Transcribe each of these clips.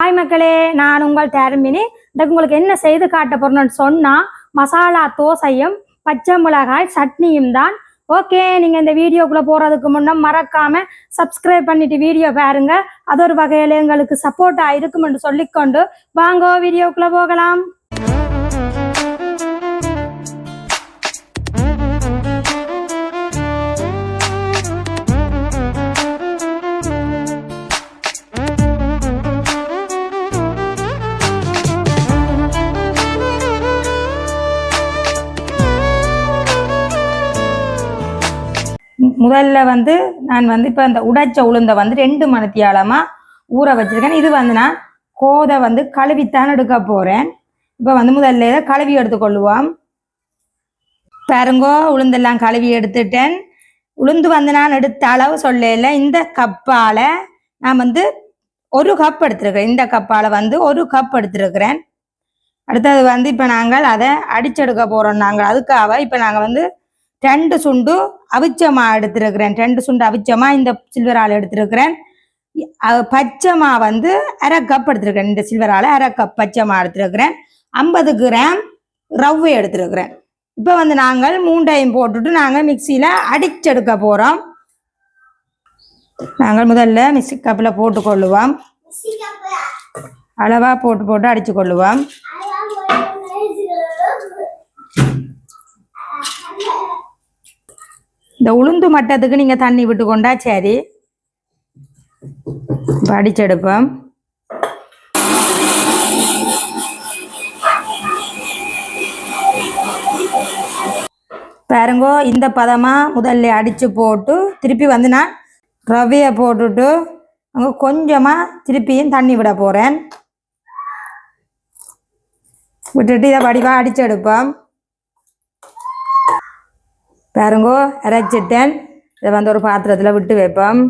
Hi மக்களே நான் உங்கள் தேர்மினி. இன்றைக்கு உங்களுக்கு என்ன செய்து காட்ட போறேன்னு சொன்னால் மசாலா தோசையும் பச்சை மிளகாய் சட்னியும் தான். ஓகே நீங்கள் இந்த வீடியோக்குள்ளே போகிறதுக்கு முன்னே மறக்காமல் சப்ஸ்கிரைப் பண்ணிட்டு வீடியோ பாருங்க. அது ஒரு வகையில் எங்களுக்கு சப்போர்ட்டாக இருக்கும்னு சொல்லிக்கொண்டு வாங்கோ வீடியோக்குள்ளே போகலாம். முதல்ல வந்து நான் வந்து இப்போ இந்த உடைச்ச உளுந்த வந்து ரெண்டு மணித்தியாலமாக ஊற வச்சிருக்கேன். இது வந்து நான் கோதை வந்து கழுவித்தான் எடுக்க போகிறேன் இப்போ வந்து முதல்ல இதை கழுவி எடுத்துக்கொள்ளுவோம் பாருங்கோ உளுந்தெல்லாம் கழுவி எடுத்துட்டேன். உளுந்து வந்து நான் எடுத்த அளவு சொல்லல இந்த கப்பால் நான் வந்து ஒரு கப் எடுத்திருக்கிறேன். இந்த கப்பால் வந்து ஒரு கப் எடுத்துருக்கிறேன். அடுத்தது வந்து இப்போ நாங்கள் அதை அடிச்செடுக்க போகிறோம் நாங்கள். அதுக்காக இப்போ நாங்கள் வந்து ரெண்டு சுண்டு அவிச்சமா எடுத்திருக்கிறேன். ரெண்டு சுண்டு அவிச்சமா இந்த சில்வரால் எடுத்திருக்கிறேன். அஹ் பச்சைமா வந்து அரை கப் எடுத்திருக்கிறேன். இந்த சில்வரால் அரை கப் பச்சைமா எடுத்திருக்கிறேன். ஐம்பது கிராம் ரவ்வை எடுத்திருக்கிறேன். இப்போ வந்து நாங்கள் மூண்டையும் போட்டுட்டு நாங்கள் மிக்சியில் அடிச்செடுக்க போகிறோம் நாங்கள் முதல்ல மிக்சி கப்பில் போட்டுக்கொள்ளுவோம். அளவாக போட்டு போட்டு அடித்து கொள்ளுவோம் இந்த உளுந்து மட்டத்துக்கு நீங்கள் தண்ணி விட்டு கொண்டா சரி. படிச்செடுப்போம் அடிச்செடுப்போம் பாருங்கோ இந்த பதமாக முதல்ல அடித்து போட்டு திருப்பி வந்து நான் ரவையை போட்டுட்டு அங்கே கொஞ்சமாக திருப்பியும் தண்ணி விட போகிறேன் விட்டுட்டு இதை வடிவாக எடுப்போம் பாருங்கோ அரைச்சிட்டேன் இதை வந்து ஒரு பாத்திரத்தில் விட்டு வைப்போம்.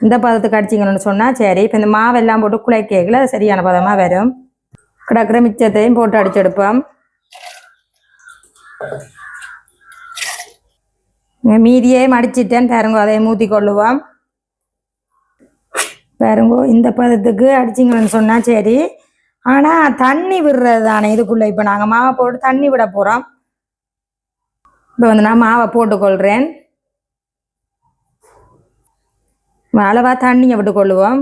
இந்த பதத்துக்கு அடிச்சிங்கன்னு சொன்னால் சரி. இப்போ இந்த மாவெல்லாம் போட்டு குழைக்கல சரியான பதமாக வரும். கிடக்கிற மிச்சத்தையும் போட்டு அடிச்செடுப்போம் மீதியே மடிச்சிட்டேன். பாருங்கோ அதை மூத்தி கொள்ளுவோம். பாருங்கோ இந்த பதத்துக்கு அடிச்சிங்கன்னு சொன்னால் சரி. ஆனால் தண்ணி விடுறது தானே இதுக்குள்ளே. இப்போ நாங்கள் மாவை போட்டு தண்ணி விட போகிறோம் இப்போ வந்து நான் மாவை போட்டுக்கொள்கிறேன் அளவாக தண்ணியை விட்டு கொள்ளுவோம்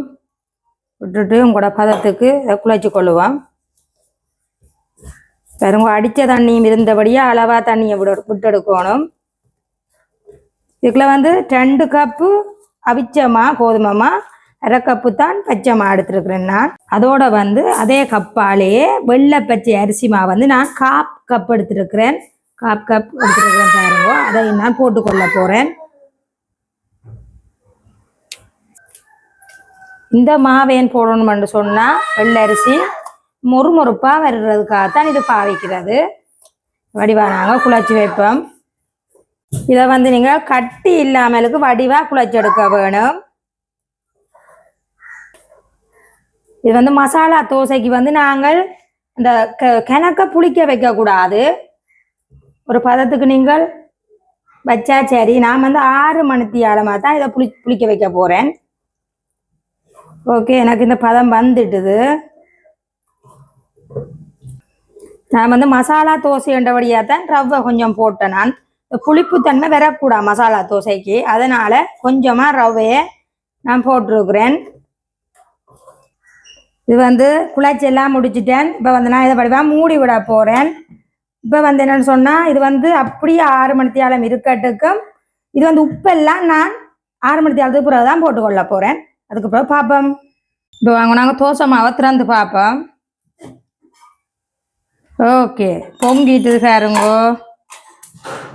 விட்டுட்டு உங்களோட பதத்துக்கு குழைச்சி கொள்ளுவோம். பெருங்க அடித்த தண்ணியும் இருந்தபடியே அளவாக தண்ணியை விட விட்டு எடுக்கணும் இதுக்குள்ள வந்து ரெண்டு கப்பு அவிச்சமா கோதுமைமா அரை கப்பு தான் பச்சை மா எடுத்துருக்குறேன் நான். அதோட வந்து அதே கப்பாலேயே வெள்ளை பச்சை அரிசி மா வந்து நான் காப் கப் எடுத்துருக்கிறேன். காப் கப் எடுத்துருக்கிறேன் பாருங்க. அதை நான் போட்டுக்கொள்ள போகிறேன் இந்த மாவேன் போடணும்னு சொன்னால் வெள்ளரிசி மொறுமொறுப்பாக மொறுமொறுப்பாக வர்றதுக்காகத்தான் இது பாவிக்கிறது. வடிவாக நாங்கள் குழச்சி வைப்போம். இதை வந்து நீங்கள் கட்டி இல்லாமலுக்கு வடிவாக குழச்சி எடுக்க வேணும். இது வந்து மசாலா தோசைக்கு வந்து நாங்கள் இந்த க கிணக்க புளிக்க வைக்கக்கூடாது. ஒரு பதத்துக்கு நீங்கள் வச்சா சரி. நான் வந்து ஆறு மணித்தி ஆழமாக தான் இதை புளி புளிக்க வைக்க போகிறேன் ஓகே எனக்கு இந்த பதம் வந்துட்டுது. நான் வந்து மசாலா தோசை என்றபடியாக தான் ரவை கொஞ்சம் போட்டேன் நான். இந்த புளிப்புத்தன்மை வரக்கூடாது மசாலா தோசைக்கு. அதனால் கொஞ்சமாக ரவையை நான் போட்டிருக்கிறேன். இது வந்து குழச்செல்லாம் முடிச்சிட்டேன். இப்போ வந்து நான் இதை வடிவாக மூடி விட போகிறேன் இப்போ வந்து என்னன்னு சொன்னால் இது வந்து அப்படியே ஆறு மணித்தியாலம் இருக்கட்டுக்கும். இது வந்து உப்பெல்லாம் நான் ஆறு மணித்தியாலத்துக்கு பிறகு தான் போட்டுக்கொள்ள போகிறேன் அதுக்கு பிறகு பார்ப்போம் இப்போ வாங்க நாங்கள் தோசை மாவை திறந்து பார்ப்போம் ஓகே பொங்கிட்டு சாருங்கோ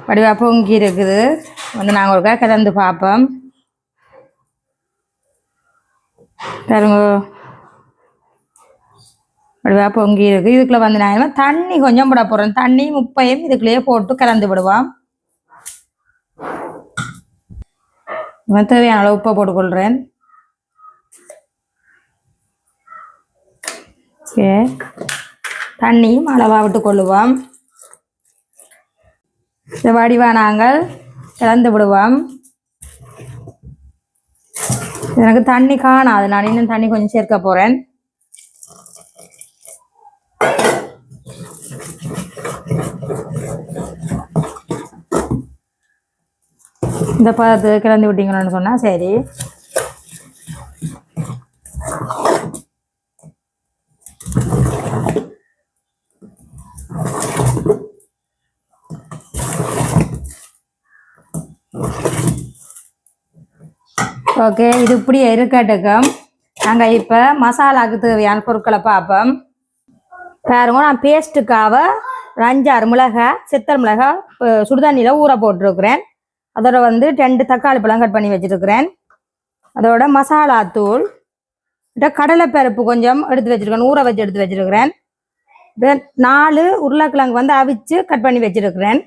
வடிவா பொங்கி இருக்குது. வந்து நாங்கள் ஒருக்கா கலந்து பார்ப்போம் சாருங்கோ வடிவா பொங்கி இருக்கு. இதுக்குள்ள வந்து நான் தண்ணி கொஞ்சம் போட போகிறேன் தண்ணி முப்பையும் இதுக்குள்ளேயே போட்டு கலந்து விடுவோம் தேவையான அளவு உப்பை போட்டுக்கொள்கிறேன் ஓகே. தண்ணியும் அளவாக விட்டு கொள்ளுவோம் இந்த வடிவா நாங்கள் கலந்து விடுவோம். எனக்கு தண்ணி காணாது. நான் இன்னும் தண்ணி கொஞ்சம் சேர்க்க போகிறேன் இந்த பதத்து கிளந்து விட்டீங்கன்னு சொன்னால் சரி. ஓகே இது இப்படி இருக்கட்டுக்கும் நாங்கள் இப்போ மசாலாவுக்கு தேவையான பொருட்களை பார்ப்போம். பாருங்க நான் பேஸ்ட்டுக்காக ஒரு மிளகாய் சித்தல் மிளகாய் சுடுதண்ணியில் ஊற போட்டிருக்கிறேன். அதோட வந்து ரெண்டு தக்காளி பழம் கட் பண்ணி வச்சிருக்கிறேன். அதோட மசாலா தூள் கடலைப்பருப்பு கொஞ்சம் எடுத்து வச்சிருக்கேன் ஊற வச்சு எடுத்து வச்சிருக்கிறேன். நாலு உருளைக்கிழங்கு வந்து அவிச்சு கட் பண்ணி வச்சிருக்கிறேன்.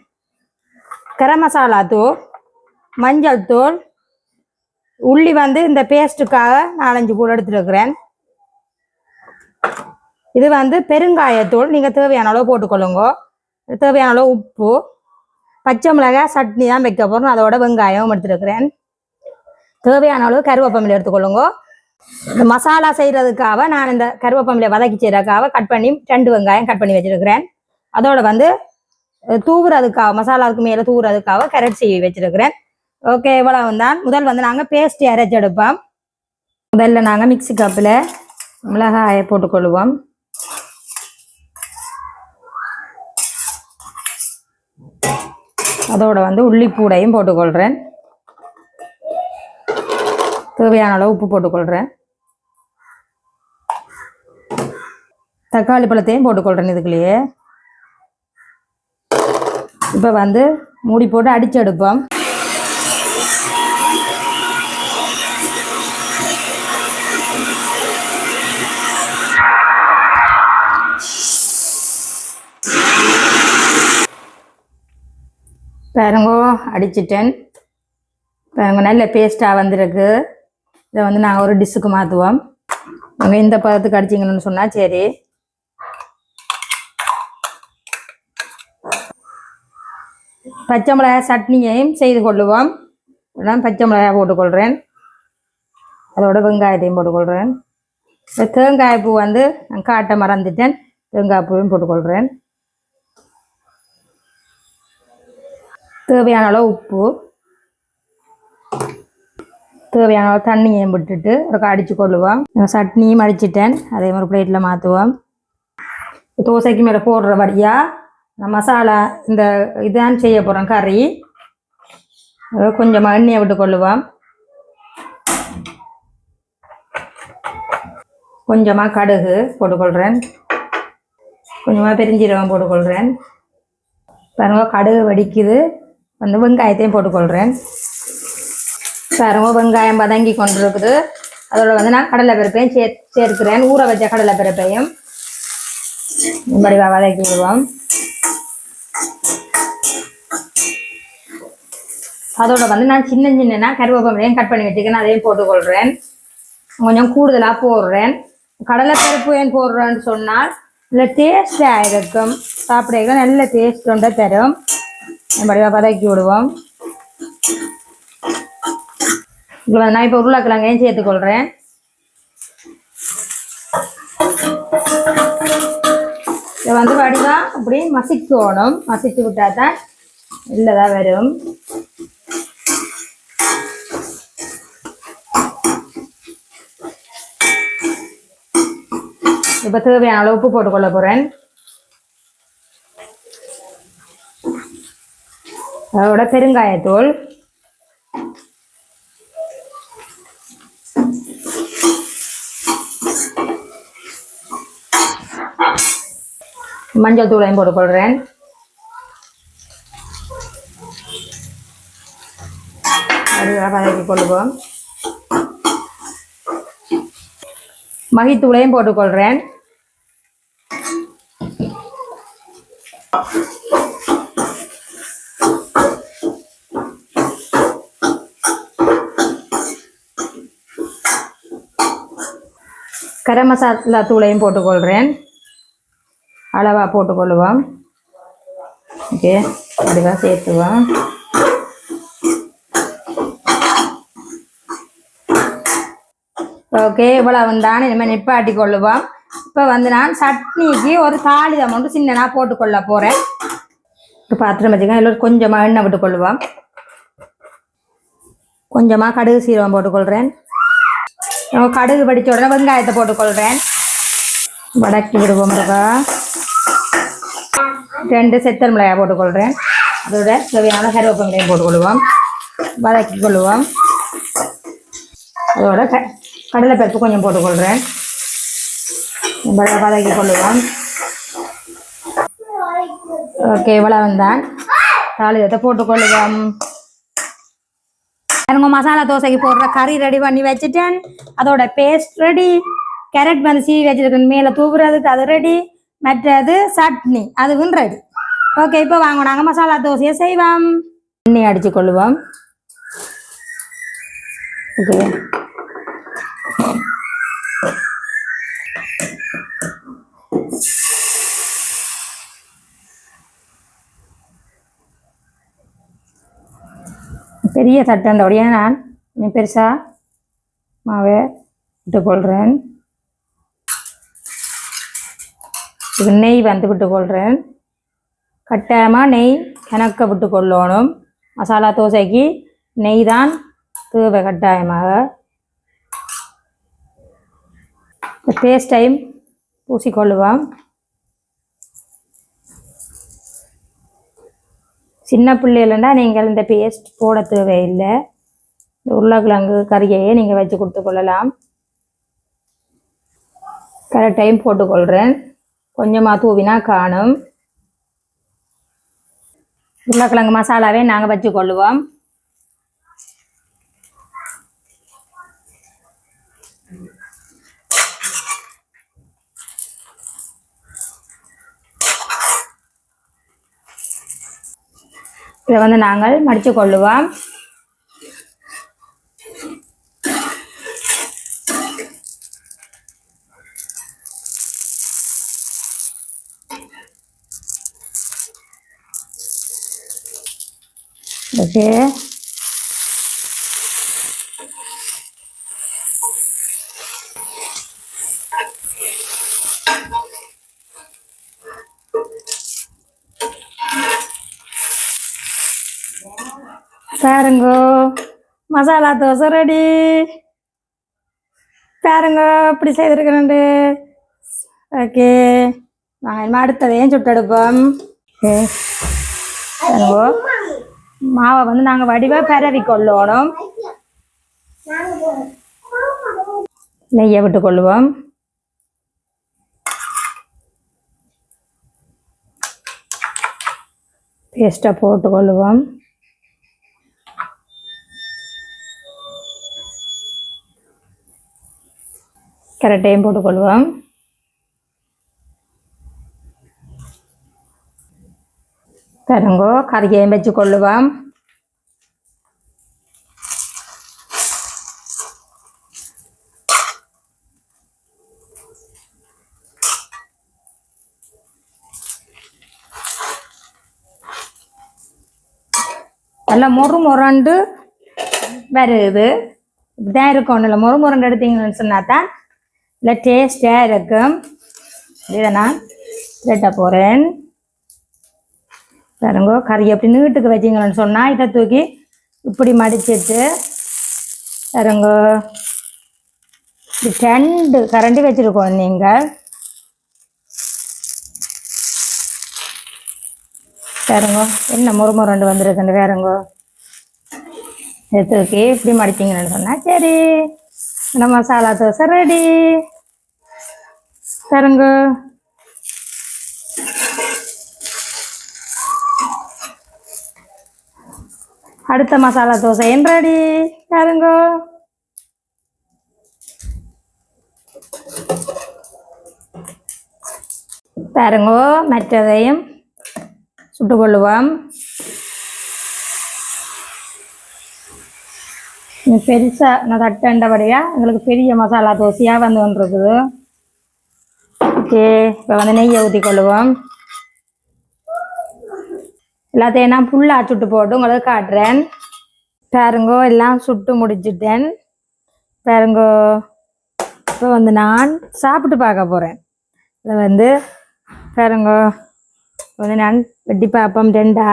கரம் மசாலா தூள் மஞ்சள் தூள் உள்ளி வந்து இந்த பேஸ்ட்டுக்காக நாலஞ்சு கூட எடுத்துருக்கிறேன் இது வந்து பெருங்காயத்தூள் நீங்கள் தேவையான அளவு போட்டுக்கொள்ளுங்க. தேவையான அளவு உப்பு பச்சை மிளகாய் சட்னி தான் வைக்க போகிறோம் அதோட வெங்காயம் எடுத்துருக்கிறேன். தேவையான அளவு கருவேப்பமிலை எடுத்துக்கொள்ளுங்க. இந்த மசாலா செய்கிறதுக்காக நான் இந்த கருவேப்பமிலை வதக்கி செய்கிறதுக்காக கட் பண்ணி ரெண்டு வெங்காயம் கட் பண்ணி வச்சுருக்கிறேன். அதோட வந்து தூவுறதுக்காக மசாலாவுக்கு மேலே தூவுறதுக்காக கேரட் செய்ய வச்சுருக்கிறேன். ஓகே இவ்வளவு தான் முதல் வந்து நாங்கள் பேஸ்ட் அரைச்சி எடுப்போம். முதல்ல நாங்கள் மிக்ஸி கப்பில் மிளகாயை போட்டுக்கொள்வோம். அதோட வந்து உள்ளிப்பூடையும் போட்டுக்கொள்கிறேன் தேவையான அளவு உப்பு போட்டுக்கொள்கிறேன் தக்காளி பழத்தையும் போட்டுக்கொள்கிறேன் இதுக்குள்ளேயே. இப்போ வந்து மூடி போட்டு அடித்து எடுப்போம். பாருங்கோ அடிச்சிட்டேன். பாருங்க நல்ல பேஸ்ட்டாக வந்திருக்கு. இதை வந்து நாங்கள் ஒரு டிஷ்ஷுக்கு மாற்றுவோம் நீங்கள் இந்த பதத்துக்கு அடிச்சிங்கன்னு சொன்னால் சரி. பச்சை மிளகாய் சட்னியையும் செய்து கொள்ளுவோம். நான் பச்சை மிளகாய் போட்டுக்கொள்கிறேன் அதோட வெங்காயத்தையும் போட்டுக்கொள்கிறேன் இந்த தேங்காய் பூ வந்து நான் காட்ட மறந்துட்டேன். தேங்காய் பூவையும் போட்டுக்கொள்கிறேன் தேவையான அளவு உப்பு தேவையான அளவு தண்ணியையும் விட்டுட்டு ஒரு அடித்து கொள்ளுவோம். சட்னியும் அடிச்சிட்டேன். அதே மாதிரி பிளேட்டில் மாற்றுவோம் தோசைக்கு மேலே போடுறபடியாக நான் மசாலா இந்த இதான் செய்ய போகிறோம் கறி. கொஞ்சமாக எண்ணெயை விட்டு கொள்ளுவோம். கொஞ்சமாக கடுகு போட்டுக்கொள்கிறேன் கொஞ்சமாக பெருஞ்சீரகம் போட்டுக்கொள்கிறேன் பாருங்க கடுகு வெடிக்குது. வந்து வெங்காயத்தையும் போட்டுக்கொள்கிறேன் பாருங்க வெங்காயம் வதங்கி கொண்டிருக்குது. அதோட வந்து நான் கடலை பருப்பையும் சே சேர்க்கிறேன். ஊற வச்ச கடலை பருப்பையும் இப்படி வதக்கி விடுவோம். அதோட வந்து நான் சின்ன சின்னனா கருவேப்பமையும் கட் பண்ணி வச்சுக்கேன் அதையும் போட்டுக்கொள்கிறேன் கொஞ்சம் கூடுதலாக போடுறேன். கடலைப்பருப்பு ஏன் போடுறேன்னு சொன்னால் நல்ல டேஸ்டாக இருக்கும். சாப்பிட நல்ல டேஸ்ட் ஒன்றை தரும். இப்படியா பதக்கி விடுவோம். இதில் நான் இப்போ உருளைக்கிழங்கையும் சேர்த்துக்கொள்கிறேன் இதை வந்து வடிவா அப்படி மசிக்கணும். மசிச்சு விட்டா தான் இல்லைதான் வரும். இப்போ தேவையான அளவு உப்பு போட்டுக்கொள்ள போகிறேன் அதோட பெருங்காயத்தூள். மஞ்சள் தூளையும் போட்டுக்கொள்கிறேன் அதுவாக வதக்கி கொள்வோம். மகித்தூளையும் போட்டுக்கொள்கிறேன் கரம் மசாலா தூளையும் போட்டுக்கொள்கிறேன் அளவாக போட்டுக்கொள்ளுவோம் ஓகே அதுவாக சேர்த்துவோம். ஓகே இவ்வளவு தான் இனிமேல் நிப்பாட்டி கொள்ளுவோம். இப்போ வந்து நான் சட்னிக்கு ஒரு தாளிதம் மட்டும் சின்னனா போட்டுக்கொள்ள போகிறேன் இப்போ பாத்திரம் வச்சுக்கோங்க இதில் கொஞ்சமாக எண்ணெய் விட்டுக்கொள்ளுவோம் கொஞ்சமாக கடுகு சீரகம் போட்டுக்கொள்கிறேன் கடுகு படித்த உடனே வெங்காயத்தை போட்டுக்கொள்கிறேன் வடக்கி விடுவோம் ரெண்டு செத்தல் மிளகாய் போட்டுக்கொள்கிறேன் அதோட தேவையான கருவேப்பங்களையும் போட்டுக்கொள்வோம். வதக்கி கொள்ளுவோம் அதோட க கடலைப்பருப்பு கொஞ்சம் போட்டுக்கொள்கிறேன் வத- வதக்கி கொள்ளுவோம் ஓகே இவ்வளவு தான் தாளிதத்தை போட்டுக்கொள்ளுவோம் எனக்கு மசாலா தோசைக்கு போடுற கறி ரெடி பண்ணி வச்சுட்டேன். அதோட பேஸ்ட் ரெடி கேரட் வந்து சீவி வச்சிருக்கேன். மேலே தூவுறதுக்கு அது ரெடி மற்றது சட்னி அதுவும் ரெடி ஓகே இப்போ வாங்க. நாங்கள் மசாலா தோசையை செய்வோம். எண்ணெய் அடிச்சு கொள்ளுவோம். ஓகே பெரிய தட்டண்டோடைய நான் நீ பெருசா மாவை விட்டுக்கொள்கிறேன் இது நெய் வந்து விட்டுக்கொள்கிறேன் கட்டாயமாக நெய் கணக்க விட்டுக்கொள்ளணும் மசாலா தோசைக்கு நெய் தான் தேவை கட்டாயமாக. பேஸ்டையும் பூசிக்கொள்ளுவோம். சின்ன பிள்ளைகளா நீங்கள் இந்த பேஸ்ட் போட தேவையில்லை. உருளைக்கிழங்கு கறியையே நீங்கள் வச்சு கொடுத்து கொள்ளலாம். கரெக்ட் டைம் போட்டுக்கொள்கிறேன் கொஞ்சமாக தூவினா காணும். உருளைக்கிழங்கு மசாலாவே நாங்கள் வச்சு கொள்ளுவோம். இதை வந்து நாங்கள் மடித்து கொள்ளுவோம். ஓகே பாருங்கோ. மசாலா தோசை ரெடி பாருங்க இப்படி செய்திருக்கிறேன் ஓகே. நான் அடுத்ததையும் சுட்டெடுப்போம் பாருங்கோ. மாவை வந்து நாங்கள் வடிவாக பரவி கொள்ளணும். நெய்யை விட்டு கொள்ளுவோம். பேஸ்ட்டை போட்டு கொள்ளுவோம் கரெக்டையும் போட்டுக்கொள்வோம். தருங்கோ கறியையும் வச்சு கொள்ளுவோம் நல்லா மொறு மொரண்டு வருது. இப்படிதான் இருக்கும். இல்லை மொறு மொரண்டு எடுத்தீங்கன்னு சொன்னா தான் இல்லை டேஸ்டாக இருக்கும் இதை நான் திரட்ட போகிறேன் பாருங்க கறி எப்படி நீட்டுக்கு வச்சிங்கன்னு சொன்னால் இதை தூக்கி இப்படி மடிச்சிட்டு பாருங்க. இப்படி ரெண்டு கரண்டி வச்சுருக்கோம் நீங்கள் பாருங்கோ என்ன முறுமுரண்டு வந்துருக்குன்னு வேறுங்கோ எடுத்து தூக்கி இப்படி மடிச்சிங்கன்னு சொன்னால் சரி. இந்த மசாலா தோசை ரெடி பாருங்க. அடுத்த மசாலா தோசை. என்றாடி பாருங்க. பாருங்கோ மற்றதையும் சுட்டுக்கொள்ளுவோம். இது பெருசா நான் தட்டண்டபடியா எங்களுக்கு பெரிய மசாலா தோசையா வந்து கொண்டிருக்குது ஓகே இப்போ வந்து நெய்யை ஊற்றி கொள்ளுவோம். எல்லாத்தையும் நான் ஃபுல்லாக சுட்டு போட்டு உங்களுக்கு காட்டுறேன். பாருங்கோ எல்லாம் சுட்டு முடிச்சிட்டேன் பாருங்கோ இப்போ வந்து நான் சாப்பிட்டு பார்க்க போகிறேன் இதை வந்து பாருங்கோ வந்து நான் வெட்டி பார்ப்போம் ரெண்டா?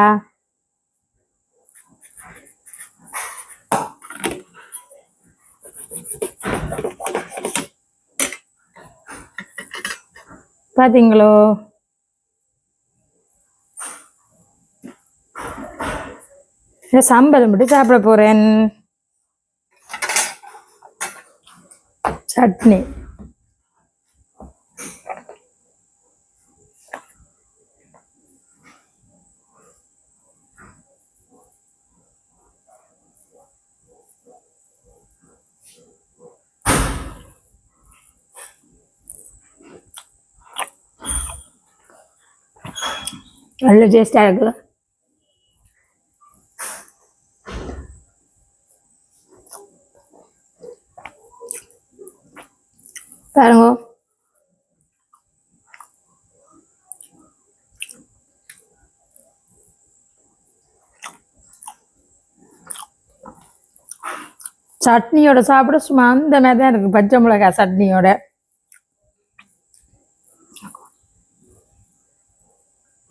பார்த்தீங்களோ இந்த சம்பளம் மட்டும் சாப்பிட போகிறேன் சட்னி. நல்ல டேஸ்டாக இருக்குது பாருங்க. சட்னியோட சாப்பிட சும்மா அந்த மாதிரி தான் இருக்கு. பச்சை மிளகாய் சட்னியோட.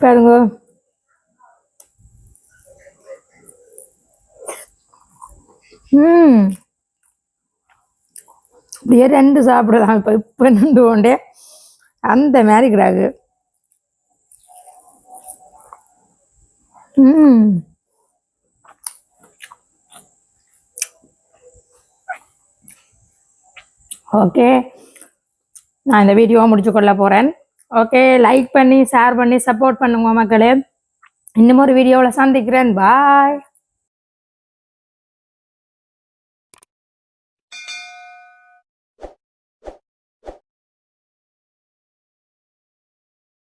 பாருங்க. ம். இப்படியே ரெண்டு சாப்பிடலாம். இப்போ இப்போ நின்று கொண்டே அந்த மாதிரி கிடாது ம். ஓகே. நான் இந்த வீடியோவை முடிச்சு கொள்ள போகிறேன் ஓகே லைக் பண்ணி ஷேர் பண்ணி சப்போர்ட் பண்ணுங்க மக்களே. இன்னும் ஒரு வீடியோவில் சந்திக்கிறேன். பாய்